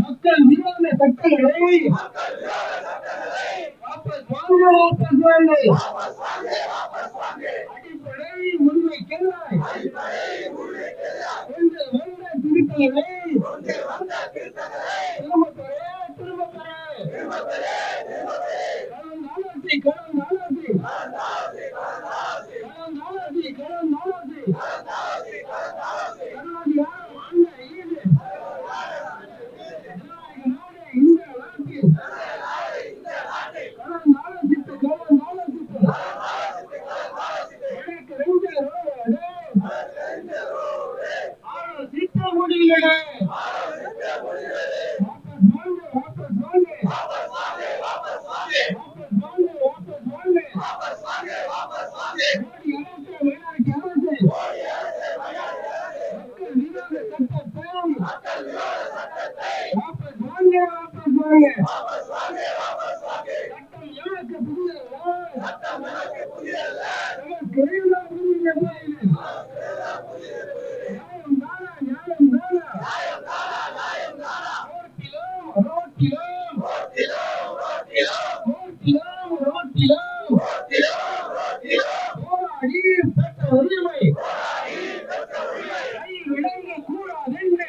மக்கள் விரோத சட்டங்களை வாபஸ் வாங்க. வாபஸ் வாங்க அடிப்படை உரிமைக்கெல்லாம் விளங்க கூடாதென்று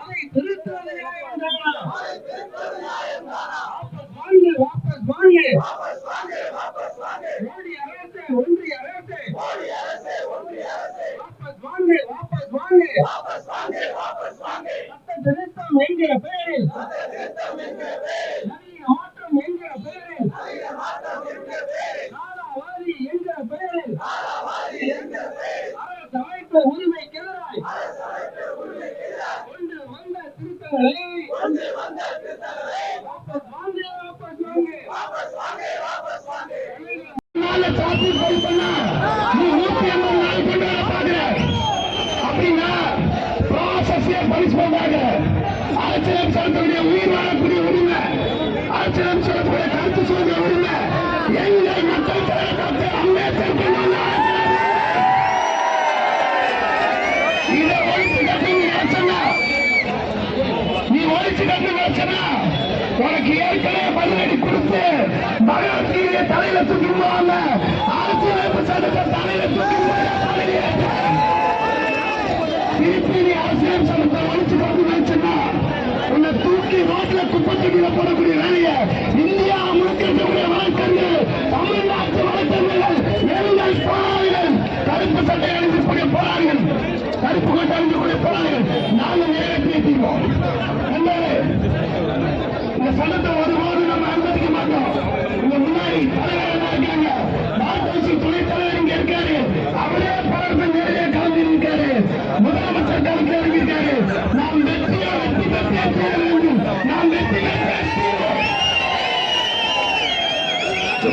அதை திருத்துவது மோடி அரசு ஒன்றிய அரசு வாபஸ் வாங்க வாபஸ் வாங்க சட்ட திருத்தம் என்கிற பெயரில் நவீன மாற்றம் என்கிற பெயரில் நாடாவாதி என்கிற பெயரில் அரசு அமைப்பு உரிமைக்கு எதிராய் கொண்டு வந்த திருத்தங்களை செலுத்தக்கூடிய உயிர் வாழக்கூடிய உரிமை. அரசியலம் செலுத்தக்கூடிய கருத்து சொல்கிற உரிமை. எங்கள் மக்கள் தலைவர் டாக்டர் அம்பேத்கர் இதை ஒழிச்சு கட்டுங்க சொன்னா. நீ ஒழிச்சு கட்டுங்க சொன்னா. உனக்கு ஏற்கனவே பதிலடி கொடுத்து பகவத்கீதையை தலையில தூக்கி அரசியலமைப்பு சட்டத்தை தலையில திருப்பி நீ அரசியல் சட்டத்தை ஒழிச்சு குப்பத்தொட்டியில போடக்கூடிய வேலையை இந்தியா முழுக்க இருக்கக்கூடிய வழக்கறிஞர்கள் தமிழ்நாட்டு வழக்கறிஞர்கள் எங்கள் போராளிகள் கருப்பு சட்டை அணிந்திருக்கக்கூடிய போராளிகள் கருப்பு கொண்டு அணிந்திருக்கக்கூடிய போராளிகள் நாங்கள் நிறைவேற்றியிருக்கோம் என்பது இந்த சட்டத்தை ஒருபோது நம்ம அனுமதிக்க மாட்டோம். உங்க முன்னாடி தலைவர் இருக்காங்க. மாதேசி துணைத் தலைவர் இங்க இருக்காரு. அவரே போராட்டத்தில் நிறைய கலந்து இருக்காரு முதலமைச்சர் கலந்து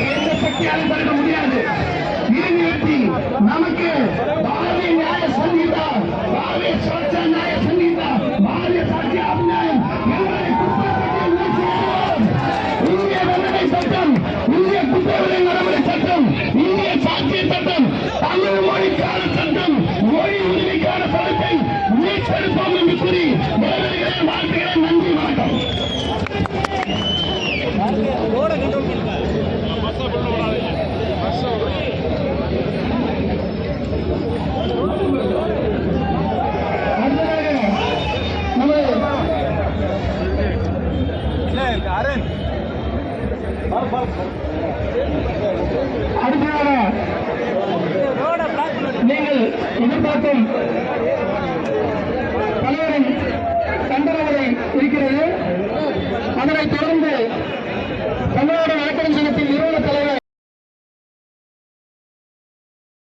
எந்த சக்தியாலும் தடுக்க முடியாது இறுதி வெற்றி நமக்கு பாரதிய நியாய சங்கீதா பாரதிய சுரட்சா நியாய சங்கீதா பாரதிய சாட்சி அபிநாயம் இந்திய தண்டனை சட்டம் இந்திய குற்றவியல் நடைமுறை சட்டம் இந்திய சாட்சிய சட்டம் தமிழ் மொழிக்கான அடுத்ததாக நீங்கள் எதிர்பார்க்கும் தலைவரின் கண்டனங்களை இருக்கிறது. அதனைத் தொடர்ந்து